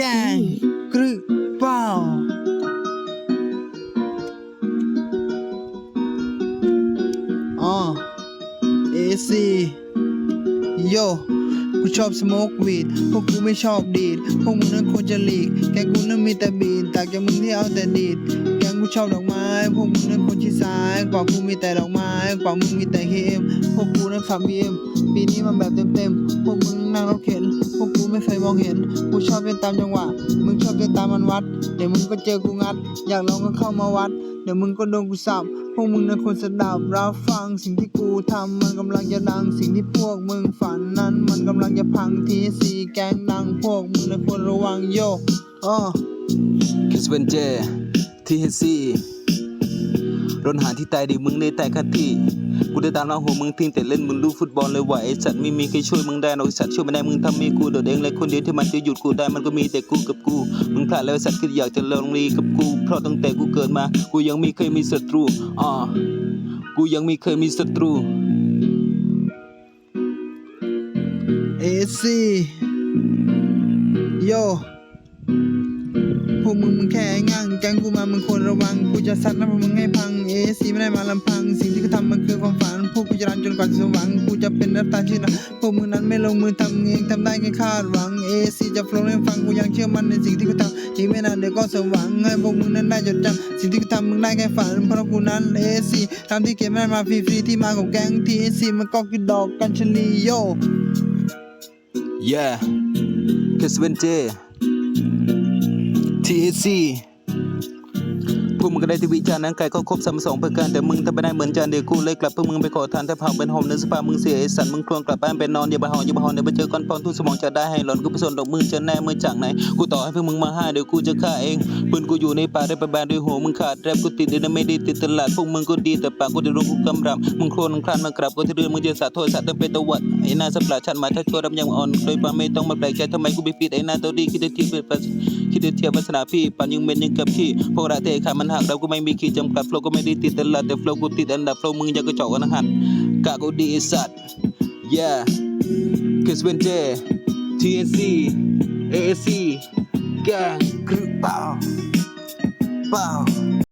แกงกรึเปล่าอ๋อเอซีโย กูชอบสโมกวีดพวกกูไม่ชอบดีด พวกมึงนั้นควรจะหลีก แกงกูนั้นมีแต่บีดต่างจากมึงที่เอาแต่ดีด แกงกูชอบดอกไม้ พวกมึงนั้นควรชิดซ้ายกว่ากูมีแต่ดอกไม้กว่ามึงมีแต่เฮมพวกกูนั้นขับบีเอ็มปีนี้มันแบบเต็มๆ พวกมึงนั่งรถเข็น พวกกูไม่เคยมองเห็น กูชอบเดินตามจังหวะ มึงชอบเดินตามมันวัด เดี๋ยวมึงก็เจอกูงัด อยากลองก็เข้ามาวัด เดี๋ยวมึงก็โดนกูสับพวกมึงนั้นควรสดับรับฟังสิ่งที่กูทำมันกำลังจะดังสิ่งที่พวกมึงฝันนั้น มันกำลังจะพังทีสีแกงดังพวกมึงนั้นควรระวังโยอ้อคิสเวนเจทีเฮซีรนหาที่ตายดีมึงในแต่คัดที่ กูได้ตามล่าหัวมึงทิ้งแต่เล่นมึงดูฟุตบอลเลยว่าไอสัตว์ไม่มีใครช่วยมึงได้หรอกไอสัตว์ช่วยไม่ได้มึงทำมีกูโดดเองเลยคนเดียวที่มันจะหยุดกูได้มันก็มีแต่กูกับกู มึงพลาดแล้วไอสัตว์คืออยากจะลองรีกับกู เพราะตั้งแต่กูเกิดมา กูยังไม่เคยมีศัตรูอ่ากูยังไม่เคยมีศัตรูเอซีโย พวกมึงมึงแค่งั่งแกงกูมามึงควรระวัง กูจะซัดนะพวกมึงให้พัง เอซีไม่ได้มาลำพัง สิ่งที่กูทำมันคือความฝัน พวกกูจะรันจนกว่าจะสมหวังกูจะเป็นนักตาชื่อนะ พวกมึงนั้นไม่ลงมือทำเองทำได้แค่คาดหวัง เอซีจะฟลงให้ฟัง กูยังเชื่อมั่นในสิ่งที่กูทำอีกไม่นานเดี๋ยวก็สมหวังให้พวกมึงนั้นได้จดจำสิ่งที่กูทำมึงได้แค่ฝัน เพราะกูนั้นเอซีทำที่เก็บไม่ได้มาฟรีๆที่มาของแก๊งทีเอซีมันก็คือดอกกัญชลีโย yeah คิ สเวนเจ TSC พวกมึงก็ได้ที่วิจารณ์นั้นไกลก็ครบสามสองประการแต่มึงทำไม่ได้เหมือนจานเดียวกูเลยกลับพวกมึงไปขอทานแต่เผาเป็นหอมในสภาพมึงเสียไอสันมึงคลวงกลับบ้านไปนอนอย่าไปหอนอย่าไปหอนเดี๋ยวไปเจอก้อนปอนทุกสมองจะได้ให้หลอนกูไปสนดอกมึงจะแน่เมื่อจากไหนกูต่อให้พวกมึงมาห้าเดี๋ยวกูจะฆ่าเองปืนกูอยู่ในป่าได้ไปบานด้วยหัวมึงขาดแรปกูติดเดี๋ยวไม่ได้ติดตลาดพวกมึงก็ดีแต่ปากกูจะรู้กูกำรำมึงโคลนมึงคลานมากลับก็ที่เรื่องมึงจะสาโทษสัตว์เต็มเป็นตะวัดไอ้หน้าสับหลาชันมาถ้าชั่วรำยังอ่อนโดยปาไม่ต้องมาแปลกใจทำไมกูไปปิดไอ้หน้าตัวดีคิดได้ทีเป็นปัส คิดด้เทียบวัฒนาพี่ปันยังเมนยังกับขี้พวกระเตะขามันหักเราก็ไม่มีขีดจำกัดโฟลก็ไม่ได้ติดตลาดแต่โฟลกูติดอันดับโฟลมึงยังกระจอกกันหันกะกูดีไอสัตว์ yeah คิสเวนเจ TNC AAC แกงกรึเปล่าเปล่า